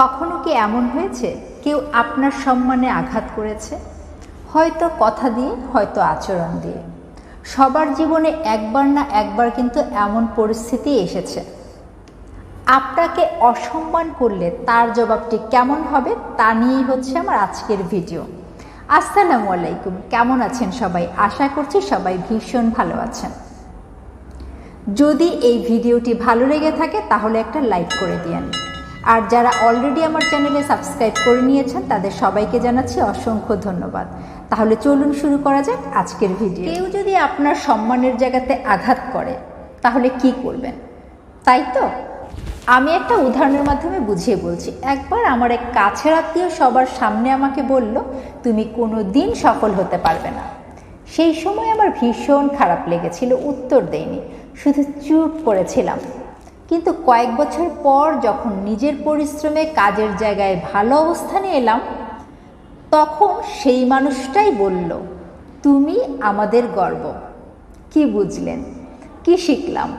কখনো কি এমন হয়েছে? কেউ আপনার সম্মানে আঘাত করেছে? হয়তো কথা দিয়ে, হয়তো আচরণ দিয়ে। সবার জীবনে একবার না একবার কিন্তু এমন পরিস্থিতি এসেছে। আপনাকে অসম্মান করলে তার জবাবটি কেমন হবে তা নিয়েই হচ্ছে আমার আজকের ভিডিও। আসসালামু আলাইকুম। কেমন আছেন সবাই? আশা করছি সবাই ভীষণ ভালো আছেন। যদি এই ভিডিওটি ভালো লেগে থাকে তাহলে একটা লাইক করে দিয়েন। আর যারা অলরেডি আমার চ্যানেলে সাবস্ক্রাইব করে নিয়েছেন, তাদের সবাইকে জানাচ্ছি অসংখ্য ধন্যবাদ। তাহলে চলুন শুরু করা যাক আজকের ভিডিও কেউ যদি আপনার সম্মানের জায়গাতে আঘাত করে, তাহলে কি করবেন? তাই তো? আমি একটা উদাহরণের মাধ্যমে বুঝিয়ে বলছি। একবার আমার এক কাছের আত্মীয় সবার সামনে আমাকে বলল, তুমি কোনো দিন সফল হতে পারবে না। সেই সময় আমার ভীষণ খারাপ লেগেছিল, উত্তর দেয়নি। শুধু চুপ করেছিলাম। কিন্তু কয়েক বছর পর যখন নিজের পরিশ্রমে কাজের জায়গায় ভালো অবস্থানে এলাম, তখন সেই মানুষটাই বলল, তুমি আমাদের গর্ব। কি বুঝলেন? কি শিখলাম?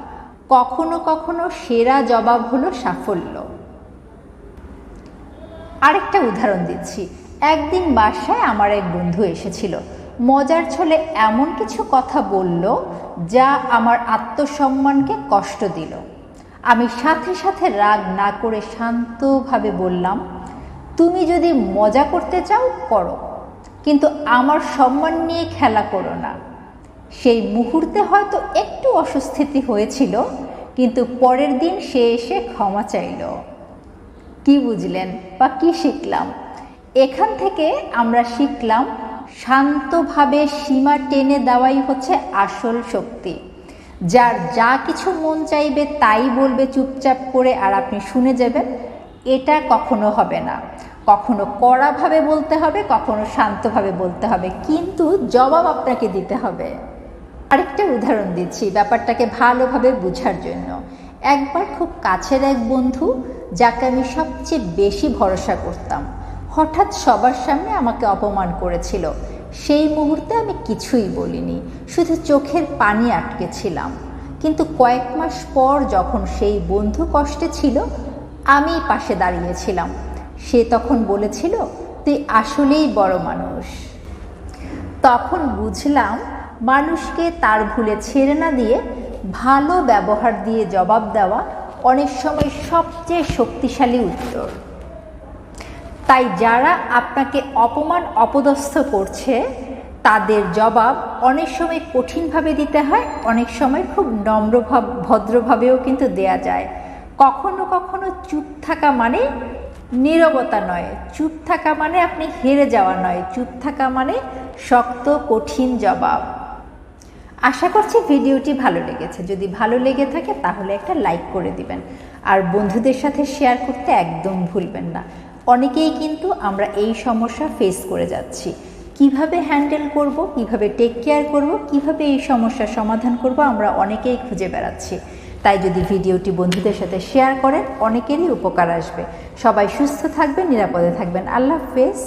কখনো কখনো সেরা জবাব হলো সাফল্য। আরেকটা উদাহরণ দিচ্ছি। একদিন বাসায় আমার এক বন্ধু এসেছিল। মজার ছলে এমন কিছু কথা বলল, যা আমার আত্মসম্মানকে কষ্ট দিল। আমি সাথে সাথে রাগ না করে শান্তভাবে বললাম, তুমি যদি মজা করতে চাও, করো। কিন্তু আমার সম্মান নিয়ে খেলা করো না। সেই মুহূর্তে হয়তো একটু অস্বস্তিতি হয়েছিল, কিন্তু পরের দিন সে এসে ক্ষমা চাইল। কি বুঝলেন বা কি শিখলাম? এখান থেকে আমরা শিখলাম, শান্তভাবে সীমা টেনে দেওয়াই হচ্ছে আসল শক্তি। যার যা কিছু মন চাইবে তাই বলবে চুপচাপ করে আর আপনি শুনে যাবেন, এটা কখনো হবে না। কখনো কড়াভাবে বলতে হবে, কখনো শান্তভাবে বলতে হবে, কিন্তু জবাব আপনাকে দিতে হবে। আরেকটা উদাহরণ দিচ্ছি ব্যাপারটাকে ভালোভাবে বোঝার জন্য। একবার খুব কাছের এক বন্ধু যাকে আমি সবচেয়ে বেশি ভরসা করতাম, হঠাৎ সবার সামনে আমাকে অপমান করেছিল। সেই মুহূর্তে আমি কিছুই বলিনি, শুধু চোখের পানি আটকেছিলাম। কিন্তু কয়েক মাস পর যখন সেই বন্ধু কষ্টে ছিল, আমি পাশে দাঁড়িয়েছিলাম। সে তখন বলেছিল, তুই আসলেই বড় মানুষ। তখন বুঝলাম, মানুষকে তার ভুলে ছেড়ে না দিয়ে ভালো ব্যবহার দিয়ে জবাব দেওয়া অনেক সময় সবচেয়ে শক্তিশালী উত্তর। তাই যারা আপনাকে অপমান অপদস্থ করছে, তাদের জবাব অনেক সময় কঠিনভাবে দিতে হয়, অনেক সময় খুব নম্রভাব ভদ্রভাবেও কিন্তু দেয়া যায়। কখনো কখনো চুপ থাকা মানে নীরবতা নয়। চুপ থাকা মানে আপনি হেরে যাওয়া নয়। চুপ থাকা মানে শক্ত, কঠিন জবাব। আশা করছি ভিডিওটি ভালো লেগেছে। যদি ভালো লেগে থাকে তাহলে একটা লাইক করে দিবেন। আর বন্ধুদের সাথে শেয়ার করতে একদম ভুলবেন না। অনেকেই কিন্তু আমরা এই সমস্যা ফেস করে যাচ্ছি। কীভাবে হ্যান্ডেল করব, কীভাবে টেক কেয়ার করব, কীভাবে এই সমস্যার সমাধান করব আমরা অনেকেই খুঁজে বেড়াচ্ছি। তাই যদি ভিডিওটি বন্ধুদের সাথে শেয়ার করেন, অনেকেরই উপকার আসবে। সবাই সুস্থ থাকবেন, নিরাপদে থাকবেন। আল্লাহ হাফেজ।